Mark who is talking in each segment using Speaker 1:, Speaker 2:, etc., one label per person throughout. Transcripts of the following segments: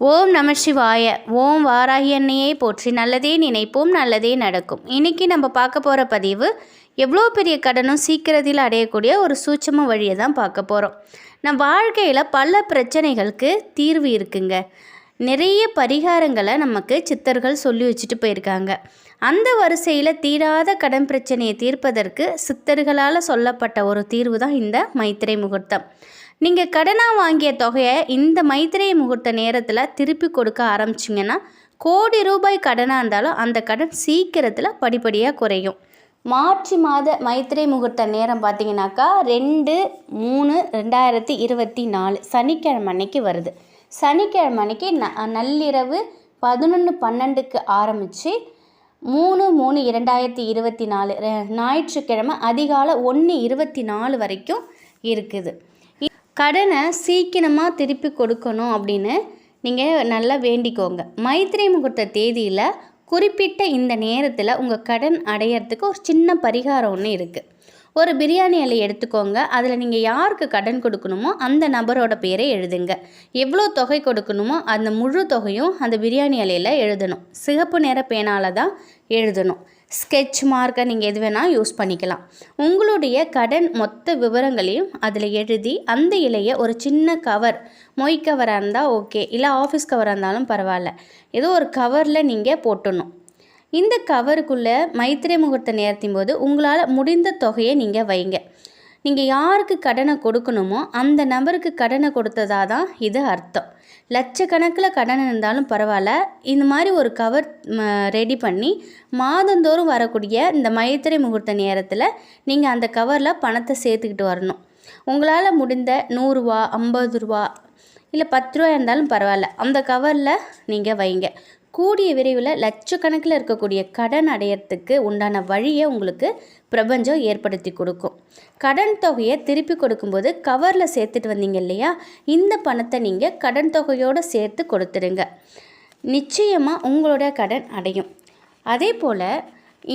Speaker 1: ஓம் நம சிவாய. ஓம் வாராகி அன்னையை போற்றி நல்லதே நினைப்போம் நல்லதே நடக்கும். இன்றைக்கி நம்ம பார்க்க போகிற பதிவு எவ்வளோ பெரிய கடனும் சீக்கிரத்தில் அடையக்கூடிய ஒரு சூட்சம வழியை தான் பார்க்க போகிறோம் நம் வாழ்க்கையில் பல பிரச்சனைகளுக்கு தீர்வு இருக்குங்க. நிறைய பரிகாரங்களை நமக்கு சித்தர்கள் சொல்லி வச்சுட்டு போயிருக்காங்க. அந்த வரிசையில் தீராத கடன் பிரச்சனையை தீர்ப்பதற்கு சித்தர்களால் சொல்லப்பட்ட ஒரு தீர்வு தான் இந்த மைத்திரை முகூர்த்தம். நீங்கள் கடனாக வாங்கிய தொகையை இந்த மைத்திரை முகூர்த்த நேரத்தில் திருப்பி கொடுக்க ஆரம்பிச்சிங்கன்னா கோடி ரூபாய் கடனாக இருந்தாலும் அந்த கடன் சீக்கிரத்தில் படிப்படியாக குறையும். மார்ச் மாத மைத்திரை முகூர்த்த நேரம் பார்த்தீங்கன்னாக்கா ரெண்டு மூணு ரெண்டாயிரத்தி இருபத்தி நாலு சனிக்கிழமை அன்னைக்கு வருது. சனிக்கிழமை அன்னைக்கு ந நள்ளிரவு பதினொன்று பன்னெண்டுக்கு ஆரம்பித்து மூணு மூணு இரண்டாயிரத்தி இருபத்தி நாலு ஞாயிற்றுக்கிழமை அதிகாலை ஒன்று இருபத்தி நாலு வரைக்கும் இருக்குது. கடனை சீக்கிரமாக திருப்பி கொடுக்கணும் அப்படின்னு நீங்கள் நல்லா வேண்டிக்கோங்க. மைத்திரை முகூர்த்த தேதியில் குறிப்பிட்ட இந்த நேரத்தில் உங்கள் கடன் அடையிறதுக்கு ஒரு சின்ன பரிகாரம் ஒன்று இருக்குது ஒரு பிரியாணி இலை எடுத்துக்கோங்க. அதில் நீங்கள் யாருக்கு கடன் கொடுக்கணுமோ அந்த நபரோட பேரை எழுதுங்க. எவ்வளோ தொகை கொடுக்கணுமோ அந்த முழு தொகையும் அந்த பிரியாணி இலையில் எழுதணும். சிகப்பு நிற பேனால் தான் எழுதணும். ஸ்கெட்ச் மார்க்கை நீங்கள் எது வேணால் யூஸ் பண்ணிக்கலாம். உங்களுடைய கடன் மொத்த விவரங்களையும் அதில் எழுதி அந்த இலையை ஒரு சின்ன கவர் மொய் கவராக இருந்தால் ஓகே இல்லை ஆஃபீஸ் கவராக இருந்தாலும் பரவாயில்ல. ஏதோ ஒரு கவரில் நீங்கள் போட்டணும் இந்த கவருக்குள்ளே மைத்திரை முகூர்த்த நேரத்தின் போது உங்களால் முடிந்த தொகையை நீங்கள் வைங்க. நீங்கள் யாருக்கு கடனை கொடுக்கணுமோ அந்த நபருக்கு கடனை கொடுத்ததா தான் இது அர்த்தம். லட்சக்கணக்கில் கடன் இருந்தாலும் பரவாயில்ல. இந்த மாதிரி ஒரு கவர் ரெடி பண்ணி மாதந்தோறும் வரக்கூடிய இந்த மைத்திரை முகூர்த்த நேரத்தில் நீங்கள் அந்த கவரில் பணத்தை சேர்த்துக்கிட்டு வரணும். உங்களால் முடிந்த நூறுரூவா ஐம்பது ரூபா இல்லை பத்து ரூபா இருந்தாலும் பரவாயில்ல. அந்த கவரில் நீங்கள் வைங்க. கூடிய விரைவில் லட்சக்கணக்கில் இருக்கக்கூடிய கடன் அடையிறதுக்கு உண்டான வழியை உங்களுக்கு பிரபஞ்சம் ஏற்படுத்தி கொடுக்கும். கடன் தொகையை திருப்பி கொடுக்கும்போது கவரில் சேர்த்துட்டு வந்தீங்க இல்லையா? இந்த பணத்தை நீங்கள் கடன் தொகையோடு சேர்த்து கொடுத்துடுங்க நிச்சயமாக உங்களோட கடன் அடையும். அதே போல்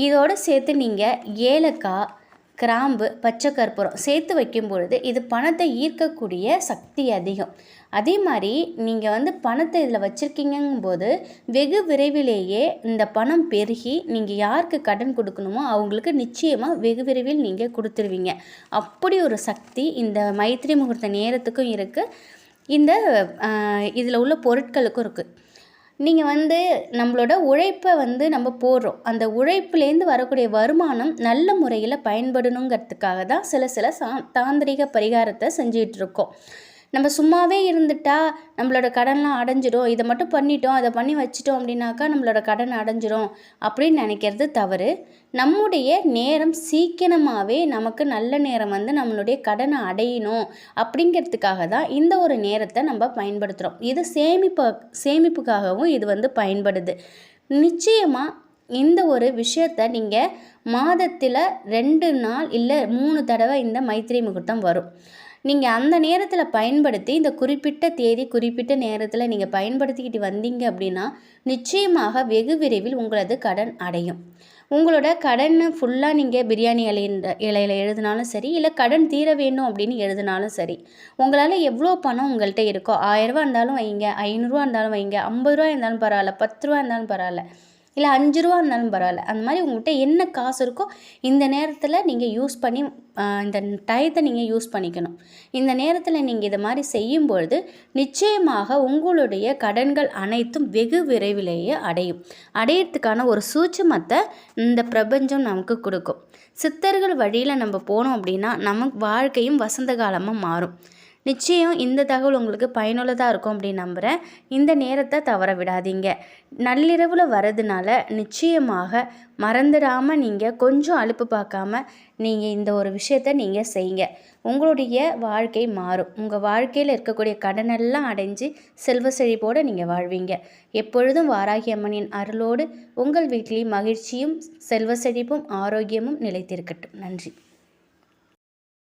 Speaker 1: இதோடு சேர்த்து நீங்கள் ஏலக்காய் கிராம்பு பச்சை கற்பூரம் சேர்த்து வைக்கும் பொழுது இது பணத்தை ஈர்க்கக்கூடிய சக்தி அதிகம். அதே மாதிரி நீங்கள் வந்து பணத்தை இதில் வச்சுருக்கீங்கும்போது வெகு விரைவிலேயே இந்த பணம் பெருகி நீங்கள் யாருக்கு கடன் கொடுக்கணுமோ அவங்களுக்கு நிச்சயமாக வெகு விரைவில் நீங்கள் கொடுத்துருவீங்க. அப்படி ஒரு சக்தி இந்த மைத்திரி முகூர்த்த நேரத்துக்கும் இருக்குது இந்த இதில் உள்ள பொருட்களுக்கும் இருக்குது நீங்கள் வந்து நம்மளோட உழைப்பை வந்து நம்ம போடுறோம். அந்த உழைப்புலேருந்து வரக்கூடிய வருமானம் நல்ல முறையில் பயன்படணுங்கிறதுக்காக தான் சில சில சா தாந்திரிக பரிகாரத்தை செஞ்சிகிட்ருக்கோம் நம்ம சும்மாவே இருந்துட்டா நம்மளோட கடன்லாம் அடைஞ்சிடும். இதை மட்டும் பண்ணிட்டோம் அதை பண்ணி வச்சிட்டோம் அப்படின்னாக்கா நம்மளோட கடன் அடைஞ்சிரும். அப்படின்னு நினைக்கிறது தவறு. நம்முடைய நேரம் சீக்கிரமாகவே நமக்கு நல்ல நேரம் வந்து நம்மளுடைய கடனை அடையணும் அப்படிங்கிறதுக்காக தான் இந்த ஒரு நேரத்தை நம்ம பயன்படுத்துகிறோம் இது சேமிப்பு சேமிப்புக்காகவும் இது வந்து பயன்படுது. நிச்சயமாக இந்த ஒரு விஷயத்தை நீங்கள் மாதத்தில் ரெண்டு நாள் இல்லை மூணு தடவை இந்த மைத்திரி முகூர்த்தம் வரும். நீங்கள் அந்த நேரத்தில் பயன்படுத்தி இந்த குறிப்பிட்ட தேதி குறிப்பிட்ட நேரத்தில் நீங்கள் பயன்படுத்திக்கிட்டு வந்தீங்க அப்படின்னா நிச்சயமாக வெகு விரைவில் உங்களது கடன் அடையும். உங்களோட கடன் ஃபுல்லாக நீங்கள் பிரியாணி இலைன்ற இலையில் எழுதினாலும் சரி இல்லை கடன் தீர வேணும் அப்படின்னு எழுதினாலும் சரி உங்களால் எவ்வளோ பணம் உங்கள்கிட்ட இருக்கோ ஆயிரரூவா இருந்தாலும் வைங்க ஐநூறுரூவா இருந்தாலும் வைங்க ஐம்பது ரூபா இருந்தாலும் பரவாயில்ல பத்து ரூபா இருந்தாலும் பரவாயில்ல இல்லை அஞ்சு ரூபா இருந்தாலும் பரவாயில்ல. அந்த மாதிரி உங்கள்கிட்ட என்ன காசு இருக்கோ இந்த நேரத்தில் நீங்கள் யூஸ் பண்ணி இந்த டயத்தை நீங்கள் யூஸ் பண்ணிக்கணும். இந்த நேரத்தில் நீங்கள் இதை மாதிரி செய்யும்பொழுது நிச்சயமாக உங்களுடைய கடன்கள் அனைத்தும் வெகு விரைவிலேயே அடையும். அடையிறதுக்கான ஒரு சூட்சமத்தை இந்த பிரபஞ்சம் நமக்கு கொடுக்கும். சித்தர்கள் வழியில் நம்ம போனோம் அப்படின்னா நமக்கு வாழ்க்கையும் வசந்த காலமாக மாறும். நிச்சயம் இந்த தகவல் உங்களுக்கு பயனுள்ளதாக இருக்கும் அப்படின்னு நம்புகிறேன் இந்த நேரத்தை தவற விடாதீங்க. நள்ளிரவில் வரதுனால நிச்சயமாக மறந்துடாமல் நீங்கள் கொஞ்சம் அலுப்பு பார்க்காம நீங்கள் இந்த ஒரு விஷயத்தை நீங்கள் செய்யுங்க. உங்களுடைய வாழ்க்கை மாறும். உங்கள் வாழ்க்கையில் இருக்கக்கூடிய கடனெல்லாம் அடைஞ்சு செல்வ செழிப்போடு நீங்கள் வாழ்வீங்க. எப்பொழுதும் வாராகி அம்மனின் அருளோடு உங்கள் வீட்டிலேயும் மகிழ்ச்சியும் செல்வ செழிப்பும் ஆரோக்கியமும் நிலைத்திருக்கட்டும். நன்றி.